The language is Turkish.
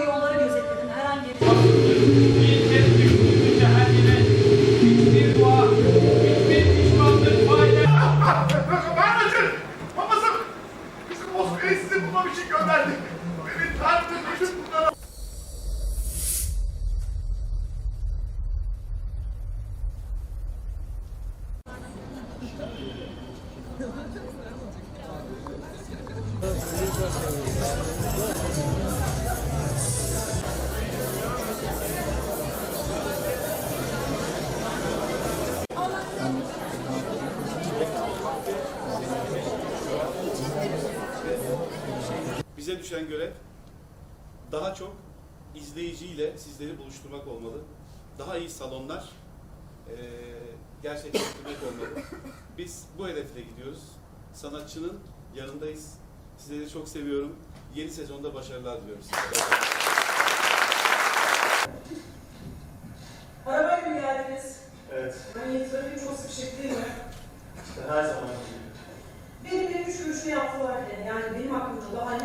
ve yolları gözetledim. Herhangi bir... Thank you. bize düşen görev daha çok izleyiciyle sizleri buluşturmak olmalı. Daha iyi salonlar e, gerçekleştirmek olmalı. Biz bu hedefle gidiyoruz. Sanatçının yanındayız. Sizleri çok seviyorum. Yeni sezonda başarılar diliyorum size. Arabayla geldiniz? Evet. Yani trafik çok sıkışık şey değil mi? İşte her zaman gibi. Benim de üç görüşme yaptılar bile. Yani benim hakkımda daha ne